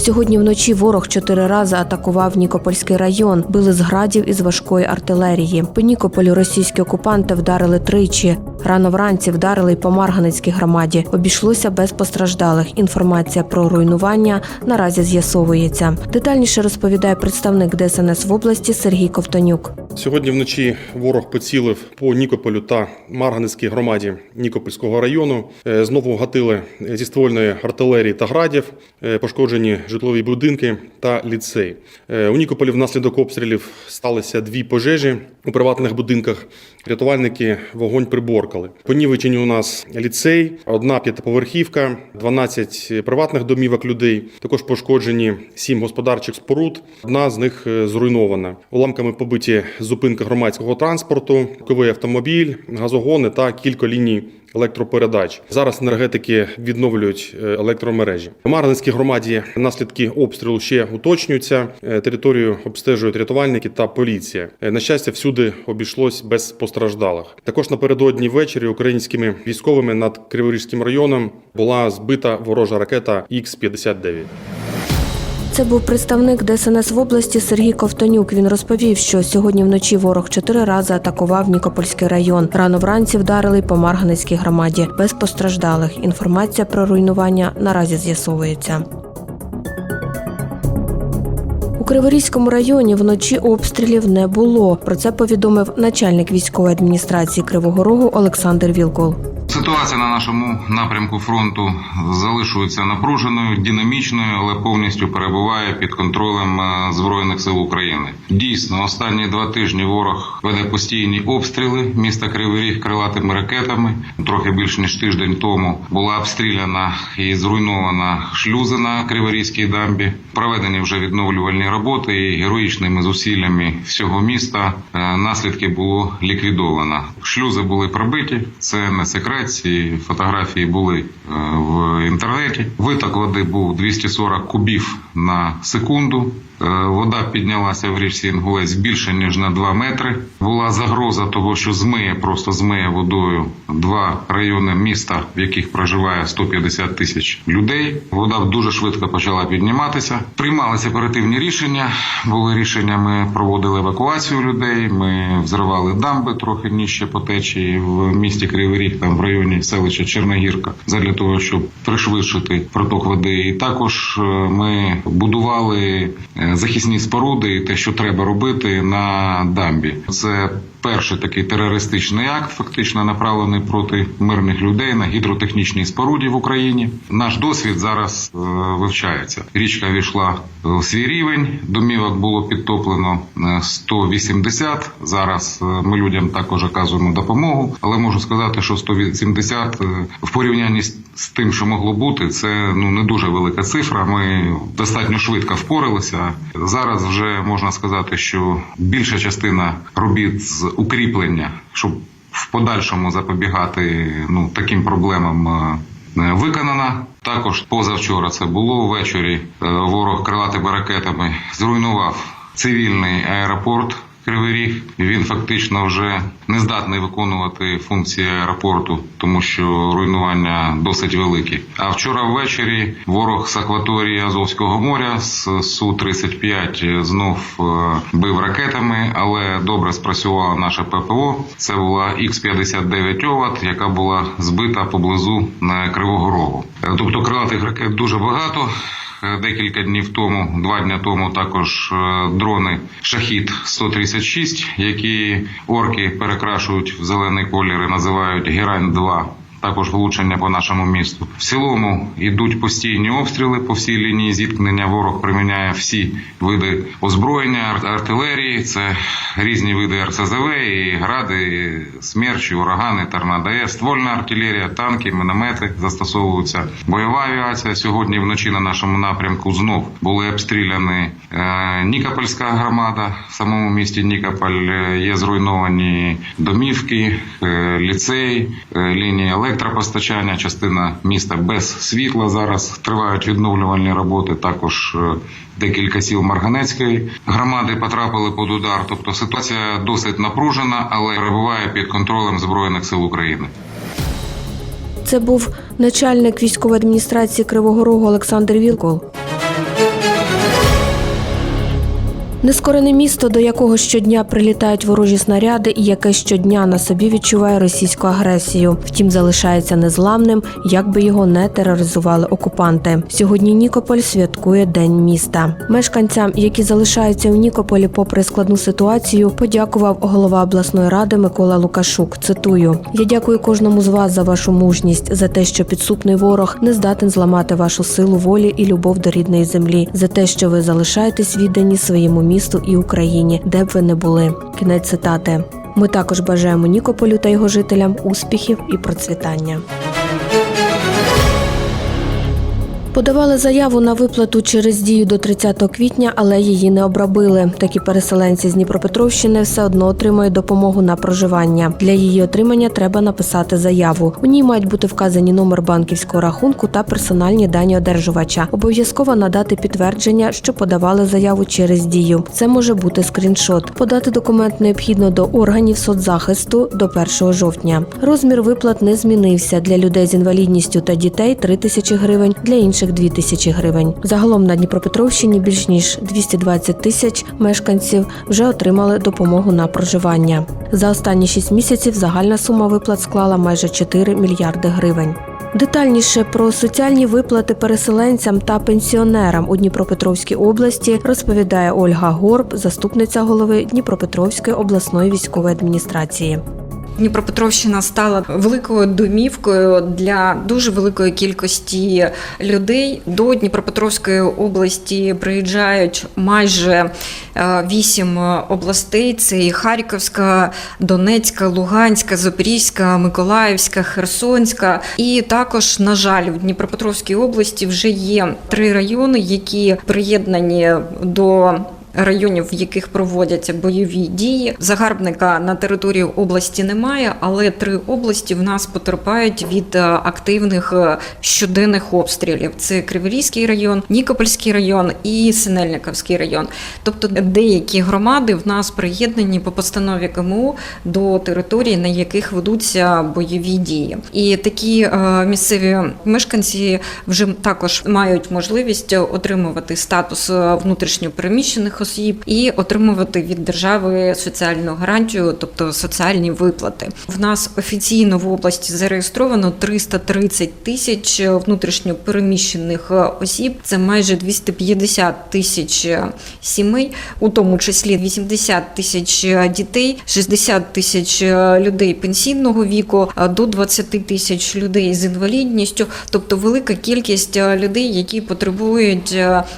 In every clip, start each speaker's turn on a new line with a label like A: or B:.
A: Сьогодні вночі ворог чотири рази атакував Нікопольський район, били з градів із важкої артилерії. По Нікополю російські окупанти вдарили тричі. Рано вранці вдарили й по Марганецькій громаді. Обійшлося без постраждалих. Інформація про руйнування наразі з'ясовується. Детальніше розповідає представник ДСНС в області Сергій Ковтонюк.
B: Сьогодні вночі ворог поцілив по Нікополю та Марганецькій громаді Нікопольського району. Е, Знову гатили зі ствольної артилерії та градів, Е, пошкоджені житлові будинки та ліцей. Е, У Нікополі внаслідок обстрілів сталися дві пожежі у приватних будинках. Рятувальники вогонь приборкали. Понівечені у нас ліцей, одна п'ятиповерхівка, 12 приватних домівок людей. Також пошкоджені сім господарчих споруд. Одна з них е, зруйнована. Уламками побиті зупинка громадського транспорту, ковий автомобіль, газогони та кілька ліній. Електропередач зараз енергетики відновлюють е, електромережі. У Марганецькій громаді наслідки обстрілу ще уточнюються. Е, Територію обстежують рятувальники та поліція. На щастя, всюди обійшлось без постраждалих. Також напередодні ввечері українськими військовими над Криворізьким районом була збита ворожа ракета Х-59.
A: Це був представник ДСНС в області Сергій Ковтонюк. Він розповів, що сьогодні вночі ворог чотири рази атакував Нікопольський район. Рано вранці вдарили по Марганецькій громаді без постраждалих. Інформація про руйнування наразі з'ясовується. Криворізькому районі вночі обстрілів не було. Про це повідомив начальник військової адміністрації Кривого Рогу Олександр Вілкол.
C: Ситуація на нашому напрямку фронту залишується напруженою, динамічною, але повністю перебуває під контролем е, збройних сил України. Дійсно, останні два тижні ворог веде постійні обстріли міста Кривий Ріг крилатими ракетами. Трохи більш ніж тиждень тому була обстріляна і зруйнована шлюза на Криворізькій дамбі. Проведені вже відновлювальні роботи і героїчними зусиллями всього міста е, наслідки було ліквідовано. Шлюзи були пробиті. Це не секрет. Ці фотографії були е, в інтернеті. Виток води був 240 кубів на секунду. Е, Вода піднялася в річці Інгулець більше ніж на 2 метри. Була загроза того, що змиє просто змиє водою два райони міста, в яких проживає 150 тисяч людей. Вода дуже швидко почала підніматися. Приймалися оперативні рішення. Були рішення. Ми проводили евакуацію людей. Ми взривали дамби трохи нижче по течії в місті Кривий Ріг, там в районі селища Черногірка, задля того, щоб пришвидшити проток води. І також е, ми будували е, захисні споруди, і те, що треба робити на дамбі. Це перший такий терористичний акт, фактично направлений проти мирних людей на гідротехнічній споруді в Україні. Наш досвід зараз е, вивчається. Річка війшла в свій рівень. Домівок було підтоплено е, 180. Зараз е, ми людям також оказуємо допомогу, але можу сказати, що 180 е, в порівнянні з тим, що могло бути, це ну не дуже велика цифра. Ми достатньо швидко впоралися. Зараз вже можна сказати, що більша частина робіт з укріплення, щоб в подальшому запобігати ну таким проблемам. е, Виконана також позавчора. Це було ввечері. е, Ворог крилатими ракетами зруйнував цивільний аеропорт. Кривий Ріг він фактично вже не здатний виконувати функції аеропорту, тому що руйнування досить великі. А вчора ввечері ворог з акваторії Азовського моря з су 35 знов е, бив ракетами, але добре спрацювала наша ППО. Це була Х-59 ОВАТ, яка була збита поблизу е, Кривого Рогу. Е, Тобто крилатих ракет дуже багато. Декілька днів тому, два дні тому, також е, дрони Шахід 136 які орки перекрашують в зелений колір і називають Герань 2 також влучення по нашому місту. В цілому йдуть постійні обстріли по всій лінії зіткнення. Ворог приміняє всі види озброєння, ар- артилерії. Це різні види РСЗВ, і гради, і смерчі, урагани, торнадо, ствольна артилерія, танки, міномети застосовуються. Бойова авіація сьогодні вночі на нашому напрямку знов були обстріляні е, Нікопольська громада в самому місті Нікополь. Е, Є зруйновані домівки, е, ліцей, е, лінії. Електропостачання, частина міста без світла. Зараз тривають відновлювальні роботи. Також е, декілька сіл Марганецької громади потрапили під удар. Тобто ситуація досить напружена, але перебуває під контролем збройних сил України.
A: Це був начальник військової адміністрації Кривого Рогу Олександр Вілкол. Нескорене місто, до якого щодня прилітають ворожі снаряди, і яке щодня на собі відчуває російську агресію. Втім, залишається незламним, як би його не тероризували окупанти. Сьогодні Нікополь святкує День міста. Мешканцям, які залишаються у Нікополі, попри складну ситуацію, подякував голова обласної ради Микола Лукашук. Цитую: Я дякую кожному з вас за вашу мужність, за те, що підсупний ворог не здатен зламати вашу силу волі і любов до рідної землі, за те, що ви залишаєтесь віддані своєму і Україні, де б ви не були. Кінець цитати. Ми також бажаємо Нікополю та його жителям успіхів і процвітання. Подавали заяву на виплату через дію до 30 квітня, але її не обробили. Такі переселенці з Дніпропетровщини все одно отримують допомогу на проживання. Для її отримання треба написати заяву. У ній мають бути вказані номер банківського рахунку та персональні дані одержувача. Обов'язково надати підтвердження, що подавали заяву через дію. Це може бути скріншот. Подати документ необхідно до органів соцзахисту до 1 жовтня. Розмір виплат не змінився для людей з інвалідністю та дітей 3 тисячі гривень, для інших 2 тисячі гривень. Загалом на Дніпропетровщині більш ніж 220 тисяч мешканців вже отримали допомогу на проживання. За останні 6 місяців загальна сума виплат склала майже 4 мільярди гривень. Детальніше про соціальні виплати переселенцям та пенсіонерам у Дніпропетровській області розповідає Ольга Горб, заступниця голови Дніпропетровської обласної військової адміністрації.
D: Дніпропетровщина стала великою домівкою для дуже великої кількості людей. До Дніпропетровської області приїжджають майже е, вісім областей: це і Харківська, Донецька, Луганська, Запорізька, Миколаївська, Херсонська. І також, на жаль, в Дніпропетровській області вже є три райони, які приєднані до районів, в яких проводяться бойові дії. Загарбника на території області немає, але три області в нас потерпають від е, активних е, щоденних обстрілів. Це Криворізький район, Нікопольський район і Синельниковський район. Тобто деякі громади в нас приєднані по постанові КМУ до територій, на яких ведуться бойові дії. І такі е, місцеві мешканці вже також мають можливість отримувати статус е, осіб і отримувати від держави соціальну гарантію, тобто соціальні виплати. В нас офіційно в області зареєстровано 330 тисяч внутрішньопереміщених осіб. Це майже 250 тисяч сімей, у тому числі 80 тисяч дітей, 60 тисяч людей пенсійного віку, до 20 тисяч людей з інвалідністю, тобто велика кількість людей, які потребують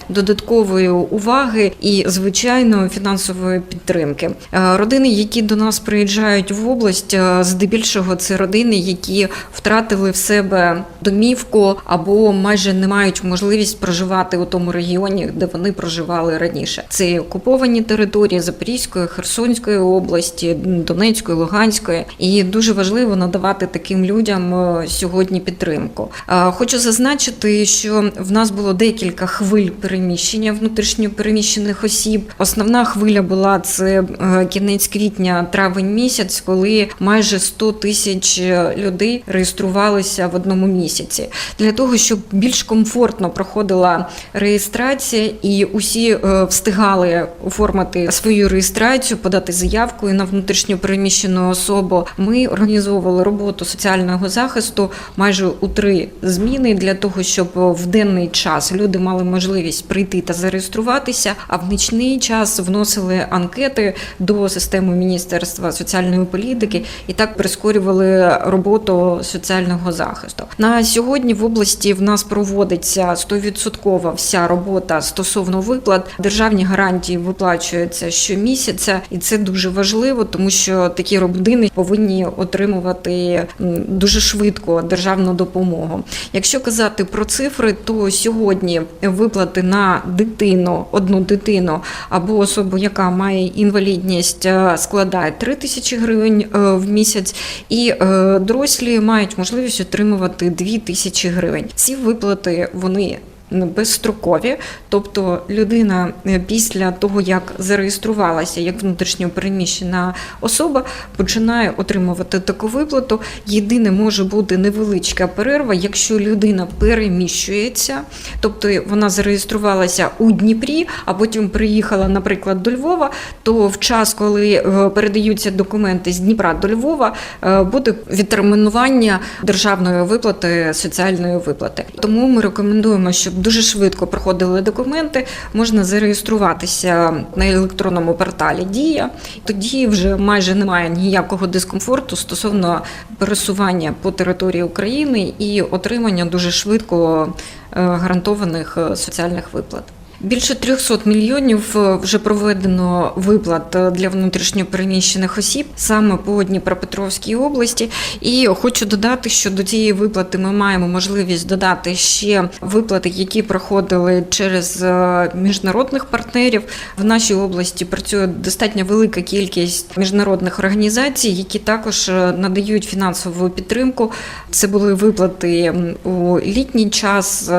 D: додаткової уваги і звичайно фінансової підтримки. Е, Родини, які до нас приїжджають в область, е, здебільшого це родини, які втратили в себе домівку або майже не мають можливість проживати у тому регіоні, де вони проживали раніше. Це окуповані території Запорізької, Херсонської області, Донецької, Луганської, і дуже важливо надавати таким людям е, сьогодні підтримку. Хочу зазначити, що в нас було декілька хвиль переміщення внутрішньопереміщених осіб. Основна хвиля була це е, кінець квітня, травень місяць, коли майже 100 тисяч людей реєструвалися в одному місяці. Для того щоб більш комфортно проходила реєстрація, і усі е, встигали оформити свою реєстрацію, подати заявку на внутрішньопереміщену особу. Ми організовували роботу соціального захисту майже у три зміни для того, щоб в денний час люди мали можливість прийти та зареєструватися, а в нічний час вносили анкети до системи Міністерства соціальної політики і так прискорювали роботу соціального захисту. На сьогодні в області в нас проводиться 100% вся робота стосовно виплат. Державні гарантії виплачуються щомісяця, і це дуже важливо, тому що такі родини повинні отримувати дуже швидко державну допомогу. Якщо казати про цифри, то сьогодні виплати на дитину, одну дитину або особу, яка має інвалідність, е, складає 3 тисячі гривень е, в місяць, і е, дорослі мають можливість отримувати 2 тисячі гривень. Ці виплати вони безстрокові, тобто людина е, після того, як зареєструвалася як внутрішньо переміщена особа, починає отримувати таку виплату. Єдине може бути невеличка перерва, якщо людина переміщується, тобто вона зареєструвалася у Дніпрі, а потім приїхала, наприклад, до Львова, то в час, коли е, передаються документи з Дніпра до Львова, е, буде відтермінування державної виплати соціальної виплати. Тому ми рекомендуємо, щоб дуже швидко проходили документи, можна зареєструватися на електронному порталі Дія. Тоді вже майже немає ніякого дискомфорту стосовно пересування по території України і отримання дуже швидко е, гарантованих е, соціальних виплат. Більше 300 мільйонів е, вже проведено виплат е, для внутрішньопереміщених осіб саме по Дніпропетровській області. І хочу додати, що до цієї виплати ми маємо можливість додати ще виплати, які проходили через е, міжнародних партнерів. В нашій області працює достатньо велика кількість міжнародних організацій, які також надають фінансову підтримку. Це були виплати у літній час.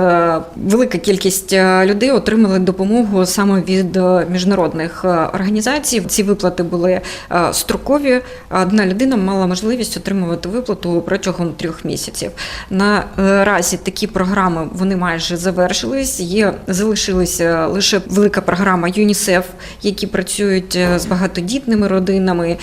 D: Велика кількість людей отримали допомогу саме від е, міжнародних е, організацій. Ці виплати були е, строкові. Одна людина мала можливість отримувати виплату протягом трьох місяців. Наразі такі програми вони майже завершились. Є залишилася лише велика програма ЮНІСЕФ, які працюють з багатодітними родинами,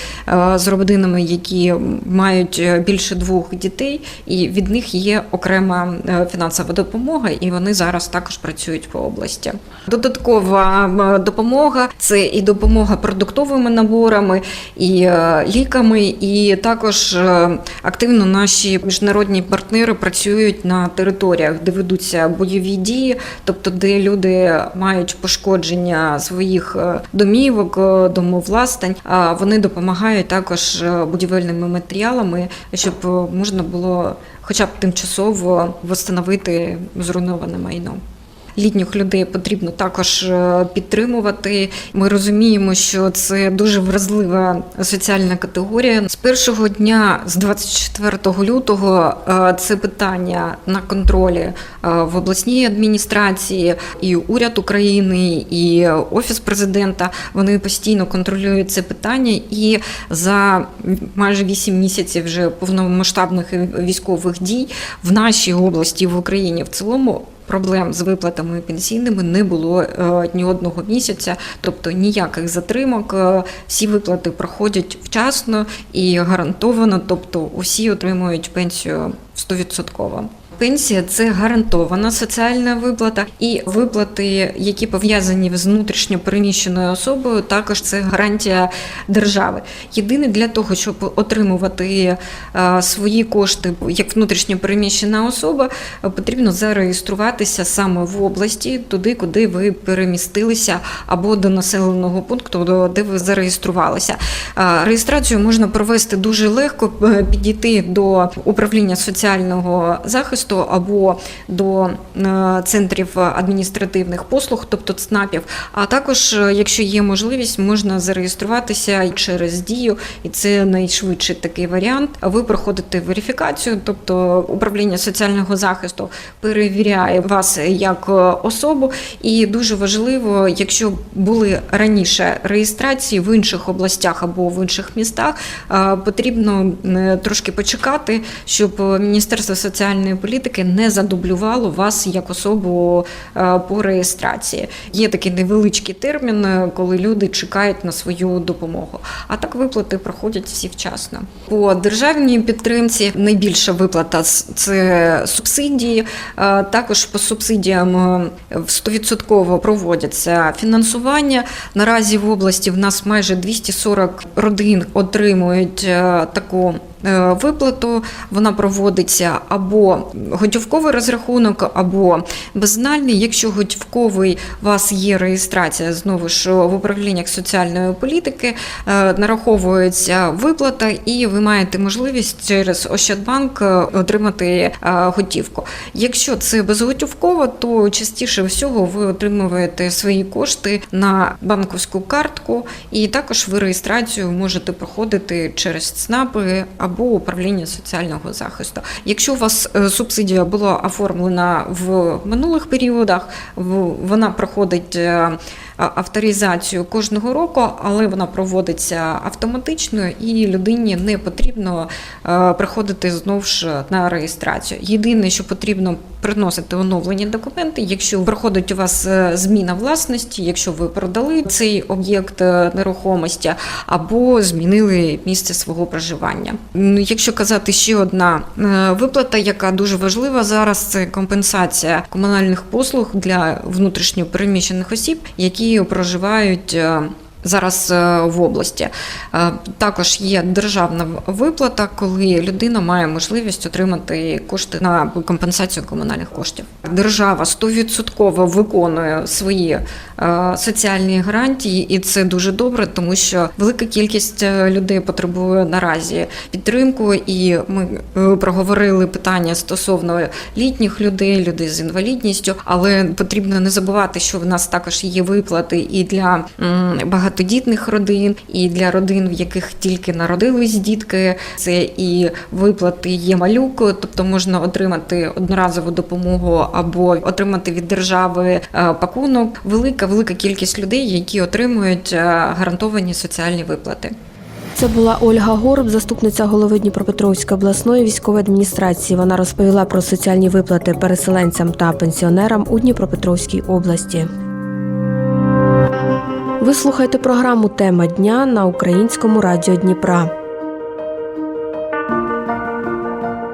D: з родинами, які мають більше двох дітей, і від них є окрема фінансова допомога, і вони зараз також працюють по області. Додаткова допомога це і допомога продуктовими наборами, і е, ліками, і також е, активно наші міжнародні партнери працюють на територіях, де ведуться бойові дії, тобто де люди мають пошкодження своїх е, домівок, домовластань. А вони допомагають також будівельними матеріалами, щоб можна було хоча б тимчасово восстановити зруйноване майно. Літніх людей потрібно також е, підтримувати. Ми розуміємо, що це дуже вразлива соціальна категорія. З першого дня, з 24 лютого, е, це питання на контролі е, в обласній адміністрації, і уряд України, і офіс президента. Вони постійно контролюють це питання, і за майже 8 місяців вже повномасштабних військових дій в нашій області, в Україні в цілому проблем з виплатами пенсійними не було е, ні одного місяця, тобто ніяких затримок. Е, Всі виплати проходять вчасно і гарантовано, тобто усі отримують пенсію 100%. Пенсія це гарантована соціальна виплата, і виплати, які пов'язані з внутрішньо переміщеною особою, також це гарантія держави. Єдине для того, щоб отримувати е, свої кошти як внутрішньо переміщена особа, потрібно зареєструватися саме в області, туди, куди ви перемістилися, або до населеного пункту, де ви зареєструвалися. Е, Реєстрацію можна провести дуже легко, е, підійти до управління соціального захисту або до е, центрів адміністративних послуг, тобто ЦНАПів. А також, е, якщо є можливість, можна зареєструватися через дію, і це найшвидший такий варіант. Ви проходите верифікацію, тобто управління соціального захисту перевіряє вас як е, особу. І дуже важливо, якщо були раніше реєстрації в інших областях або в інших містах, потрібно трошки почекати, щоб Міністерство соціальної політики не задублювало вас як особу е, по реєстрації. Є такий невеличкий термін, е, коли люди чекають на свою допомогу. А так виплати проходять всі вчасно. По державній підтримці найбільша виплата це субсидії. Е, Також по субсидіям е, в 100% проводяться фінансування. Наразі в області в нас майже 240 родин отримують таку. Виплату вона проводиться або готівковий розрахунок або безнальний. Якщо готівковий у вас є реєстрація знову ж в управліннях соціальної політики, е, нараховується виплата, і ви маєте можливість через Ощадбанк е, отримати е, готівку. Якщо це безготівково, то частіше всього ви отримуєте свої кошти на банківську картку, і також ви реєстрацію можете проходити через ЦНАПи або управління соціального захисту. Якщо у вас е, субсидія була оформлена в минулих періодах, вона проходить е, авторизацію кожного року, але вона проводиться автоматично і людині не потрібно е, приходити знову ж на реєстрацію. Єдине, що потрібно приносити оновлені документи, якщо проходить у вас е, зміна власності, якщо ви продали цей об'єкт е, нерухомості або змінили місце свого проживання. Якщо казати ще одна виплата, яка дуже важлива зараз, це компенсація комунальних послуг для внутрішньо переміщених осіб, які проживають. Зараз е, в області Е, також є державна виплата, коли людина має можливість отримати кошти на компенсацію комунальних коштів. Держава 100% виконує свої е, соціальні гарантії, і це дуже добре, тому що велика кількість людей потребує наразі підтримку. І ми проговорили питання стосовно літніх людей, людей з інвалідністю, але потрібно не забувати, що в нас також є виплати і для м, багатодітних родин, і для родин, в яких тільки народились дітки. Це і виплати є малюк, тобто можна отримати одноразову допомогу або отримати від держави е, пакунок. Велика велика кількість людей, які отримують е, гарантовані соціальні виплати.
A: Це була Ольга Горб, заступниця голови Дніпропетровської обласної військової адміністрації. Вона розповіла про соціальні виплати переселенцям та пенсіонерам у Дніпропетровській області. Ви слухаєте програму Тема дня на українському радіо Дніпра.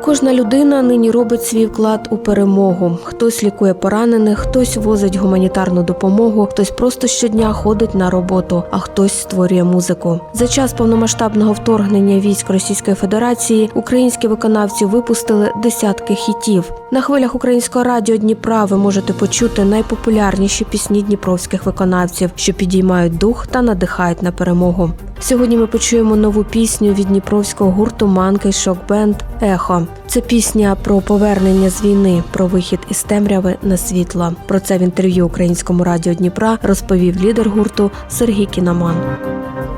A: Кожна людина нині робить свій вклад у перемогу. Хтось лікує поранених, хтось возить гуманітарну допомогу, хтось просто щодня ходить на роботу, а хтось створює музику. За час повномасштабного вторгнення військ Російської Федерації українські виконавці випустили десятки хітів. На хвилях українського радіо Дніпра ви можете почути найпопулярніші пісні дніпровських виконавців, що підіймають дух та надихають на перемогу. Сьогодні ми почуємо нову пісню від дніпровського гурту Манки Шок Бенд Ехо. Це пісня про повернення з війни, про вихід із темряви на світло. Про це в інтерв'ю українському радіо Дніпра розповів лідер гурту Сергій Кінаман.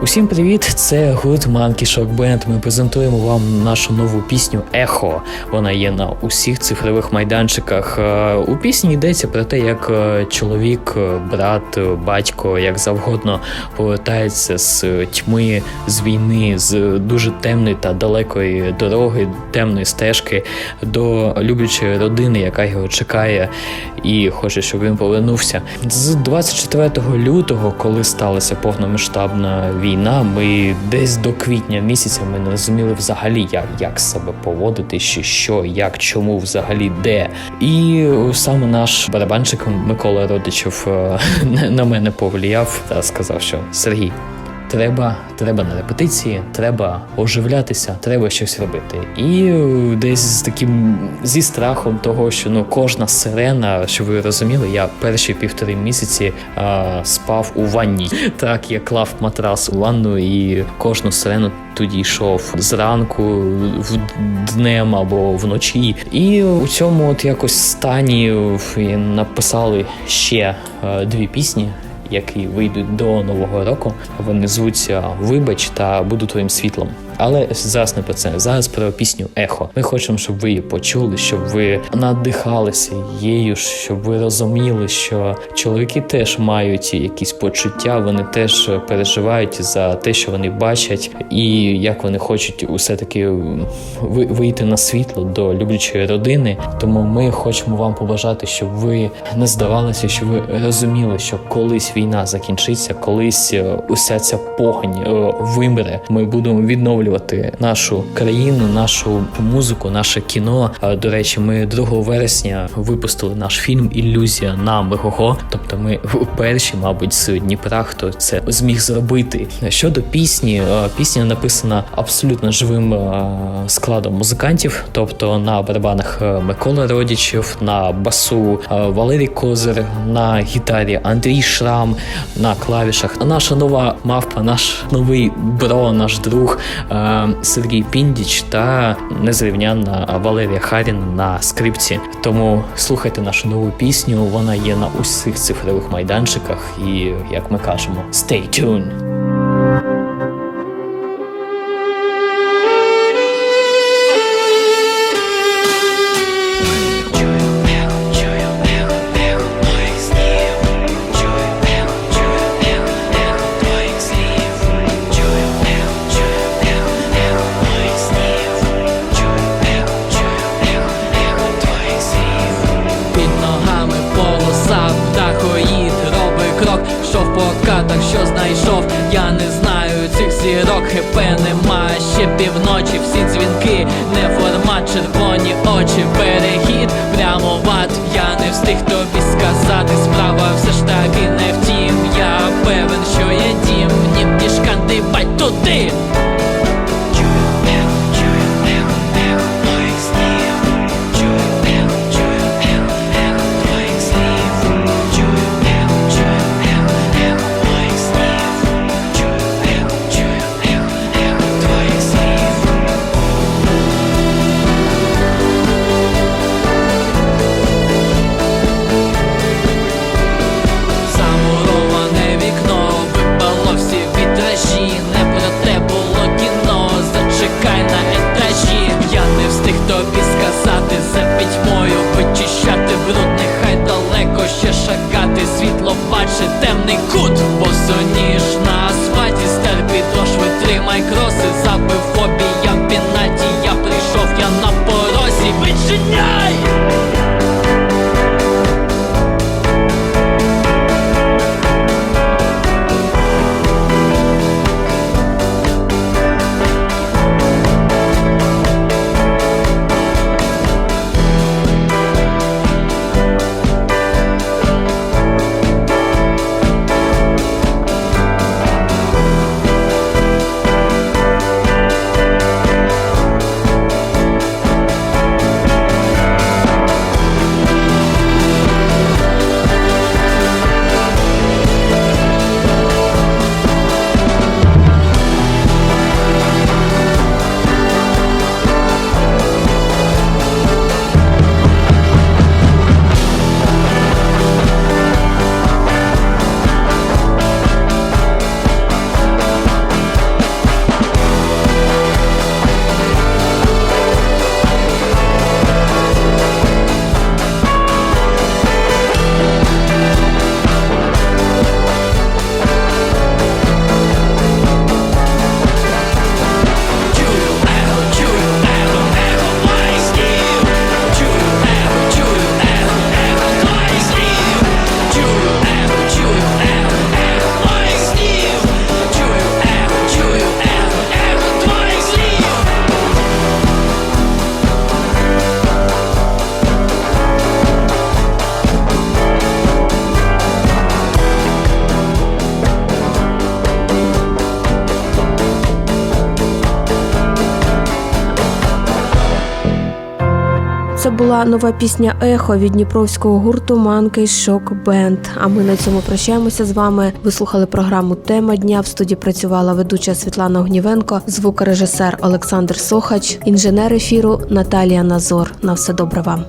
E: Усім привіт! Це гурт Monkey Shock Band. Ми презентуємо вам нашу нову пісню Ехо. Вона є на усіх цифрових майданчиках. Е, У пісні йдеться про те, як е, чоловік, е, брат, батько, як завгодно повертається з тьми, з війни, з дуже темної та далекої дороги, темної стежки до люблячої родини, яка його чекає і хоче, щоб він повернувся. З 24 лютого, коли сталася повномасштабна війна, ми десь до квітня місяця ми не розуміли взагалі, як, як себе поводити, що, що, як, чому, взагалі, де. І саме наш барабанщик Микола Родичев е, на мене повлияв та сказав, що Сергій. Треба, треба на репетиції, треба оживлятися, треба щось робити. І е, десь з таким зі страхом того, що ну кожна сирена, що ви розуміли, я перші півтори місяці а, спав у ванні. Так, я клав матрас у ванну і кожну сирену тоді йшов зранку, в днем або вночі. І у цьому от якось стані е, написали ще е, дві пісні які вийдуть до нового року. Вони звуться Вибач та Буду твоїм світлом. Але зараз не про це. Зараз про пісню Ехо. Ми хочемо, щоб ви її почули, щоб ви надихалися її, щоб ви розуміли, що чоловіки теж мають якісь почуття, вони теж переживають за те, що вони бачать, і як вони хочуть усе таки ви- вийти на світло до люблячої родини. Тому ми хочемо вам побажати, щоб ви не здавалися, щоб ви розуміли, що колись війна закінчиться, колись уся ця погань е, вимре. Ми будемо відновлювати прославлювати нашу країну, нашу музику, наше кіно. До речі, ми 2 вересня випустили наш фільм Ілюзія на Мегого. Тобто, ми перші, мабуть, з Дніпра, хто це зміг зробити. Щодо пісні, пісня написана абсолютно живим складом музикантів, тобто на барабанах Микола Родічев, на басу Валерій Козир, на гітарі Андрій Шрам, на клавішах. Наша нова мавпа, наш новий бро, наш друг Сергій Піндіч та незрівнянна Валерія Харіна на скрипці. Тому слухайте нашу нову пісню. Вона є на усіх цифрових майданчиках, і як ми кажемо, stay tuned!
F: Я прийшов, я на порозі, відчиняй!
A: Була нова пісня Ехо від дніпровського гурту Манки Шок Бенд. А ми на цьому прощаємося з вами. Ви слухали програму Тема дня. В студії працювала ведуча Світлана Огнівенко, звукорежисер Олександр Сохач, інженер ефіру Наталія Назор. На все добре вам.